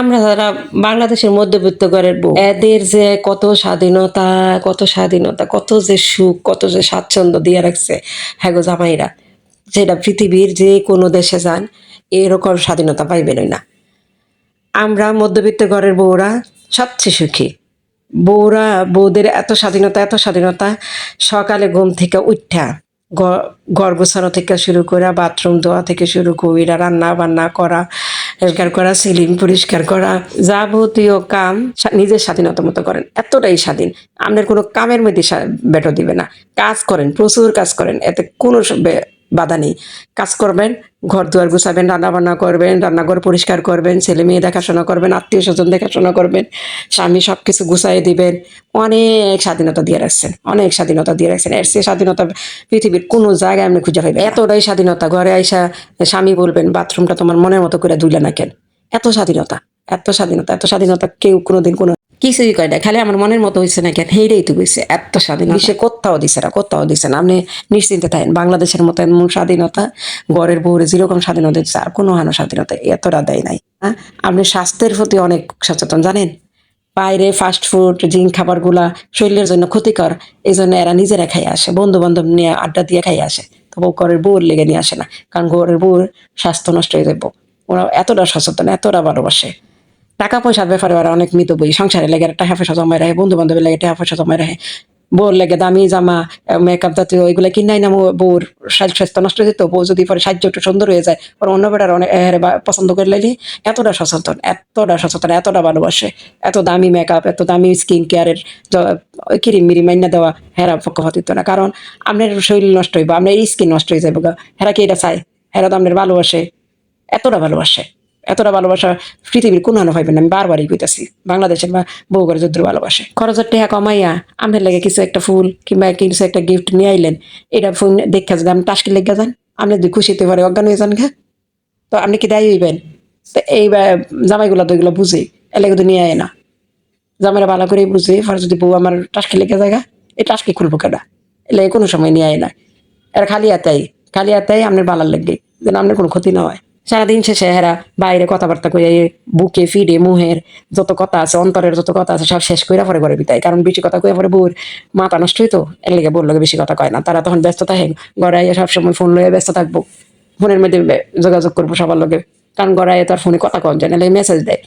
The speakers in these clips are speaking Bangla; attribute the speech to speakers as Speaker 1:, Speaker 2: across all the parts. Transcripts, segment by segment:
Speaker 1: আমরা যারা বাংলাদেশের মধ্যবিত্ত ঘরের বউ, এদের যে কত স্বাধীনতা কত স্বাধীনতা, কত যে সুখ, কত যে স্বাচ্ছন্দ্য দিয়ে রাখছে হ্যাঁ গো জামাইরা, যেটা পৃথিবীর যে কোনো দেশে যান, এরকম স্বাধীনতা পাইবেনই না। আমরা মধ্যবিত্ত ঘরের বউরা সবচেয়ে সুখী। বউরা, বউদের এত স্বাধীনতা এত স্বাধীনতা, সকালে ঘুম থেকে উঠা ঘর গোছানো থেকে শুরু করা, বাথরুম ধোয়া থেকে শুরু করে রান্না বান্না করা পরিষ্কার করা, সিলিং পরিষ্কার করা, যাবতীয় কাম নিজের স্বাধীনতা মতো করেন। এতটাই স্বাধীন। আপনার কোনো কামের মধ্যে বেটো দিবে না। কাজ করেন, প্রচুর কাজ করেন। এতে কোনো বাধা নেই। কাজ করবেন ঘর দুয়ার গুছাবেন রান্না বান্না করবেন, রান্নাঘর পরিষ্কার করবেন, ছেলে মেয়ে দেখাশোনা করবেন, আত্মীয় স্বজন দেখাশোনা করবেন, স্বামী সব কিছু গুছাই দিবেন, অনেক স্বাধীনতা দিয়ে রাখছেন, অনেক স্বাধীনতা দিয়ে রাখছেন। এর সে স্বাধীনতা পৃথিবীর কোনো জায়গায় আপনি খুঁজে পাইবেন। এতটাই স্বাধীনতা, ঘরে আইসা স্বামী বলবেন, বাথরুমটা তোমার মনের মতো করে ধুইলে না কেন? এত স্বাধীনতা এত স্বাধীনতা এত স্বাধীনতা কেউ কোনোদিন কোনো কিছুই কয় না, খালি আমার মনের মতো হয়েছে না কেন হেইটাই তো হয়েছে এত স্বাধীনতা। সে কোথাও দিছে না, কোথাও দিছে না। আপনি নিশ্চিন্তে থাকেন, বাংলাদেশের মতো এমন স্বাধীনতা ঘরের বউরে যেরকম স্বাধীনতা দিচ্ছে আর কোনো হানো স্বাধীনতা এতটা দেয় নাই। হ্যাঁ? আপনি স্বাস্থ্যের প্রতি অনেক সচেতন, জানেন? বাইরে ফাস্ট ফুড খাবারগুলা শরীরের জন্য ক্ষতিকর এই জন্য এরা নিজেরা খাই আসে বন্ধু বান্ধব নিয়ে আড্ডা দিয়ে খাই আসে। তবু ঘরের বউর লেগে নিয়ে আসে না, কারণ ঘরের বউর স্বাস্থ্য নষ্ট হয়ে যাব ওরা এতটা সচেতন, এতটা ভালোবাসে। টাকা পয়সার ব্যাপারে ওরা অনেক মিত বই, সংসারে লেগে টাকা পয়সা জমায় রাখে বন্ধু বান্ধবের লেগে টাকা পয়সা জমায় রাখে। বউর লেগে দামি জামা মেকআপ জাতীয় এগুলো কিনাই না বউর স্বাস্থ্য নষ্ট হয়ে যেত বউ যদি পরে সাহায্য একটু সুন্দর হয়ে যায়, পরে অন্য বেটার অনেক পছন্দ করে লাইলে এতটা সচেতন এতটা সচেতন, এতটা ভালোবাসে, এত দামি মেকআপ এত দামি স্কিন কেয়ারের ক্রিম মিরি মাইনা দেওয়া, হেরা পক্ষপাত দিত না। কারণ আপনার শরীর নষ্ট হইব, আপনার স্কিন নষ্ট হয়ে যাবে। হেরা কি এটা চায়? হেরা তো আপনার ভালোবাসে, এতটা ভালোবাসে। এতটা ভালোবাসা পৃথিবীর কোনো আনো না। আমি বারবারই কইতাছি বাংলাদেশের বা বউ করে যদ্র ভালোবাসে। খরচের টেহা কমাইয়া আমাদের লেগে কিছু একটা ফুল কিংবা কিছু একটা গিফট নিয়ে আইলেন, এটা ফোন দেখে আপনি টাস্কি লেগে যান আপনি যদি খুশিতে পারে অজ্ঞান হয়ে যান ঘা তো আপনি কি দায়ী হইবেন? তো এই জামাইগুলা তো এগুলো বুঝে এলাকা তো নিয়ে আয় না। জামাইরা ভালো করে বুঝে পরে যদি বউ আমার টাস্কি লেগে যায় এই টাস্কি খুলবো কেডা? এলাকা কোনো সময় নিয়ে আয় না। এরা খালি আতাই খালি আতাই আপনার ভালো লাগবে যেন আপনার কোনো ক্ষতি না হয়। সারাদিন শেষে হেরা বাইরে কথাবার্তা কইয়া বুকে, ফিডে, মুহের যত কথা আছে, অন্তরের যত কথা আছে, সব শেষ কইরা পরে ঘরে বিতাই কারণ বেশি কথা কইয়া পরে বউর মাথা নষ্ট হইতো। এর লেগে বলল বেশি কথা কয় না। তারা তখন ব্যস্ত থাকে ঘরে আইয়া সবসময় ফোন লইয়া ব্যস্ত থাকব। ফোনের মধ্যে যোগাযোগ করব সবার লগে। কারণ ঘরে আইয়া তার ফোনে কথা কম যায় না মেসেজ দেয়।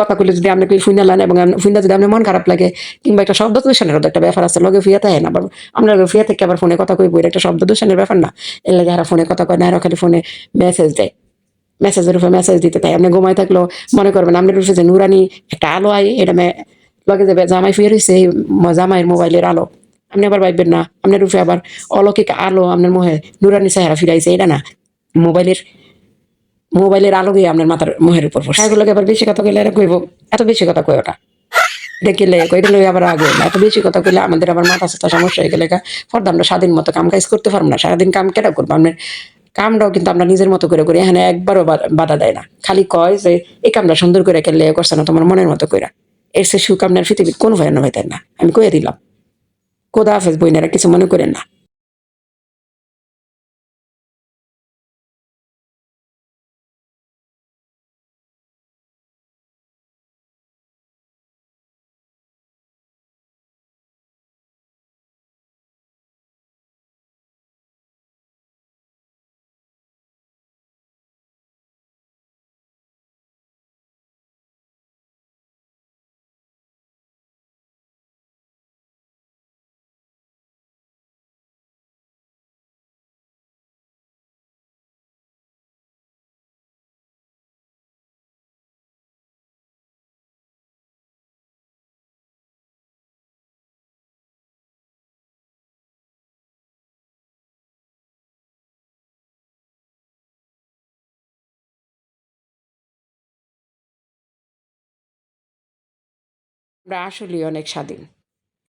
Speaker 1: কথা কইলে যদি আপনি ফুইনা লান এবং ফুইনা যদি আপনার মন খারাপ লাগে, কিংবা একটা শব্দ দূষণের একটা ব্যাপার আছে, লগে ফিয়া থাকে না আবার আমরা ফিয়া থেকে আবার ফোনে কথা কইবো, এটা একটা শব্দ দূষণের ব্যাপার না। এর লাগে ফোনে কথা কয় না আর খালি ফোনে মেসেজ দেয়। মেসেজের উপরে মেসেজ দিতে তাই আপনি ঘুমাই থাকলেও মনে করবেন আপনার উপরে যে নুরানি একটা আলো আয় এটা লগে যাবে জামাই ফিরে রয়েছে এই জামাইয়ের মোবাইলের আলো। আপনি আবার ভাববেন না, আপনার উপরে আবার অলৌকিক আলো আপনার মোহে নুরানি চেহারা ফিরাইছে, এটা না। মোবাইলের মোবাইলের আলো গিয়ে আপনার মাথার মুহের উপর পড়ছে। এগুলোকে আবার বেশি কথা কইলে এরা কইব। এত বেশি কথা কই ওটা দেখিলে লই আবার আগে এত বেশি কথা কইলে আমাদের আবার মাথা সাথে সমস্যা হয়ে গেলে ফর্দ আমরা স্বাধীন মতো কাম কাজ করতে পারব না। সারাদিন কাম কেটা করব? আপনার কামটাও কিন্তু আমরা নিজের মতো করে করি, এখানে একবারও বাধা দেয় না। খালি কয় যে, এই কামটা সুন্দর করে কেলে করছে না তোমার মনের মতো করে এর সে সুকামনার পৃথিবীর কোনো ভয় না হইতেন না। আমি কয়ে দিলাম। কোদা হাফেজ, বইনারা কিছু মনে করেন না। আমরা আসলেই অনেক স্বাধীন।